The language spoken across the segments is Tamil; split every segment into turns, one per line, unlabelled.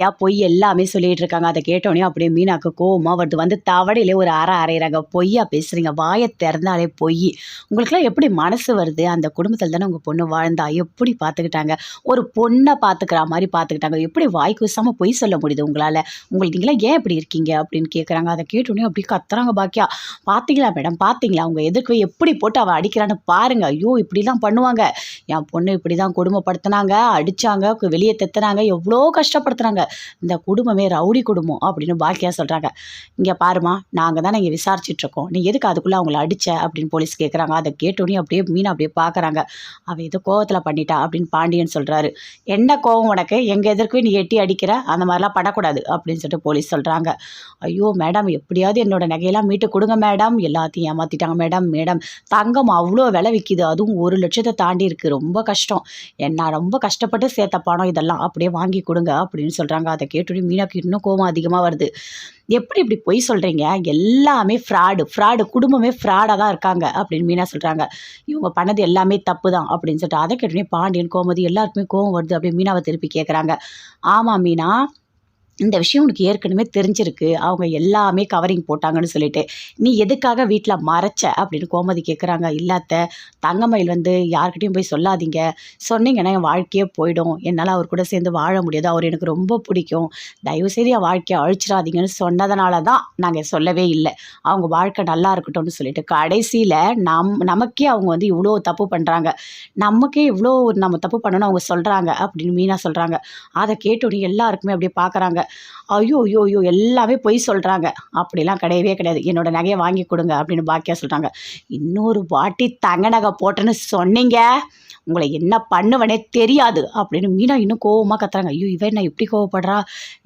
யா பொய் எல்லாமே சொல்லிட்டு இருக்காங்க. அதை கேட்டோடனே அப்படியே மீனாக்கு கோவமா வருது. வந்து தவடையிலே ஒரு அரை அரைகிறாங்க பொய்யா பேசுறீங்க. வாயை திறந்தாலே பொய். உங்களுக்குலாம் எப்படி மனசு வருது? அந்த குடும்பத்தில் தானே உங்கள் பொண்ணு வாழ்ந்தா? எப்படி பார்த்துக்கிட்டாங்க ஒரு பொண்ணை பார்த்துக்கிற மாதிரி பார்த்துக்கிட்டாங்க எப்படி வாய் கூசாமல் பொய் சொல்ல முடியுது உங்களால்? உங்களுக்கு நீங்களாம் ஏன் இப்படி இருக்கீங்க? அப்படின்னு கேட்குறாங்க அதை கேட்டோடனே அப்படி கத்துறாங்க பாக்கியா. பார்த்தீங்களா மேடம்? பார்த்தீங்களா அவங்க எதுக்கு எப்படி போட்டு அவள் அடிக்கிறான்னு பாருங்க. ஐயோ இப்படிலாம் பண்ணுவாங்க. என் பொண்ணு இப்படி தான் அடிச்சாங்க. அடித்தாங்க வெளியே தெத்துனாங்க. எவ்வளோ கஷ்டப்படுத்துனாங்க. இந்த குடும்பமே ரவுடி குடும்பம் அப்படின்னு பாக்கியா சொல்கிறாங்க இங்கே பாருமா நாங்கள் தான் இங்கே விசாரிச்சிட்ருக்கோம். நீ எதுக்கு அதுக்குள்ளே அவங்கள அடிச்ச? அப்படின்னு போலீஸ் கேட்குறாங்க அதை கேட்டோன்னே அப்படியே மீன் அப்படியே பார்க்குறாங்க அவள் ஏதோ கோவத்தில் பண்ணிட்டா அப்படின்னு பாண்டியன் சொல்கிறாரு என்ன கோவம் உனக்கு? எங்கள் எதற்குமே நீ எட்டி அடிக்கிற? அந்த மாதிரிலாம் படக்கூடாது அப்படின்னு சொல்லிட்டு போலீஸ் சொல்கிறாங்க ஐயோ மேடம் எப்படியாவது என்னோட நகையெல்லாம் மீட்டு கொடுங்க மேடம் எல்லாத்தையும் ஏமாற்றிட்டாங்க மேடம் மேடம் தங்கம் அவ்வளோ விலை விற்கிது அதுவும் ஒரு லட்சத்தை தாண்டி இருக்குது ரொம்ப கஷ்டம். என்ன ரொம்ப கஷ்டப்பட்டு சேர்த்த பணம் இதெல்லாம் அப்படியே வாங்கி கொடுங்க அப்படின்னு சொல்கிறாங்க அதை கேட்டுட்டு மீனாக்கு இன்னும் கோவம் அதிகமாக வருது. எப்படி இப்படி பொய் சொல்கிறீங்க எல்லாமே ஃப்ராடு ஃப்ராடு குடும்பமே ஃப்ராடாக தான் இருக்காங்க அப்படின்னு மீனா சொல்கிறாங்க இவங்க பண்ணது எல்லாமே தப்பு தான் அப்படின்னு சொல்லிட்டு அதை கேட்டோடனே பாண்டியன் கோமதி எல்லாருக்குமே கோவம் வருது அப்படின்னு மீனாவை திருப்பி கேட்குறாங்க ஆமாம் மீனா இந்த விஷயம் உனக்கு ஏற்கனவே தெரிஞ்சிருக்கு. அவங்க எல்லாமே கவரிங் போட்டாங்கன்னு சொல்லிட்டு. நீ எதுக்காக வீட்டில் மறைச்ச? அப்படின்னு கோமதி கேட்குறாங்க இல்லாத்த தங்கமயில் வந்து யார்கிட்டையும் போய் சொல்லாதீங்க. சொன்னீங்கன்னா என் வாழ்க்கையே போயிடும். என்னால் அவர் கூட சேர்ந்து வாழ முடியாது. அவர் எனக்கு ரொம்ப பிடிக்கும். தயவுசெய்து என் வாழ்க்கையை அழிச்சிடாதீங்கன்னு சொன்னதுனால தான் நாங்கள் சொல்லவே இல்லை. அவங்க வாழ்க்கை நல்லா இருக்கட்டும்னு சொல்லிட்டு. கடைசியில் நம் நமக்கே அவங்க வந்து இவ்வளோ தப்பு பண்ணுறாங்க நமக்கே இவ்வளோ நம்ம தப்பு பண்ணணும்னு அவங்க சொல்கிறாங்க அப்படின்னு மீனா சொல்கிறாங்க அதை கேட்டோன்னே எல்லாருக்குமே அப்படியே பார்க்குறாங்க ஐயோ ஐயோ ஐயோ எல்லாமே பொய் சொல்கிறாங்க அப்படிலாம் கிடையவே கிடையாது. என்னோட நகையை வாங்கி கொடுங்க அப்படின்னு பாக்கியா சொல்கிறாங்க இன்னொரு வாட்டி தங்க நகை போட்டேன்னு சொன்னீங்க. உங்களை என்ன பண்ணுவனே தெரியாது அப்படின்னு மீனா இன்னும் கோவமாக கத்துறாங்க. ஐயோ இவன் நான் எப்படி கோவப்படுறா?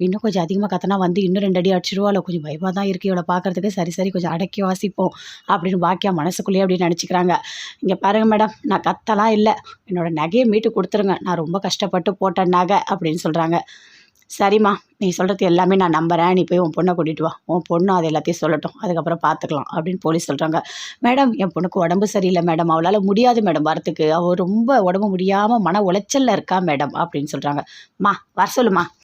இன்னும் கொஞ்சம் அதிகமாக கத்தனா வந்து இன்னும் ரெண்டு அடி அடிச்சிருவா கொஞ்சம் பயமாக தான் இருக்குது இவளை பார்க்குறதுக்கு சரி சரி கொஞ்சம் அடக்கி வாசிப்போம் அப்படின்னு பாக்கியா மனசுக்குள்ளேயே அப்படின்னு நினச்சிக்கிறாங்க. இங்கே பாருங்க மேடம் நான் கத்தலாம் இல்லை. என்னோடய நகையை மீட்டு கொடுத்துருங்க. நான் ரொம்ப கஷ்டப்பட்டு போட்டேன் நகை அப்படின்னு சொல்கிறாங்க சரிம்மா நீ சொல்கிறது எல்லாமே நான் நம்புகிறேன் நீ போய் உன் பொண்ணை கூட்டிகிட்டு வா. உன் பொண்ணு அது எல்லாத்தையும் சொல்லட்டும். அதுக்கப்புறம் பார்த்துக்கலாம் அப்படின்னு போலீஸ் சொல்கிறாங்க மேடம் என் பொண்ணுக்கு உடம்பு சரியில்லை மேடம். அவளால் முடியாது மேடம் வரத்துக்கு அவள் ரொம்ப உடம்பு முடியாமல் மன உளைச்சலில் இருக்கா மேடம் அப்படின்னு சொல்கிறாங்க மா வர சொல்லுமா.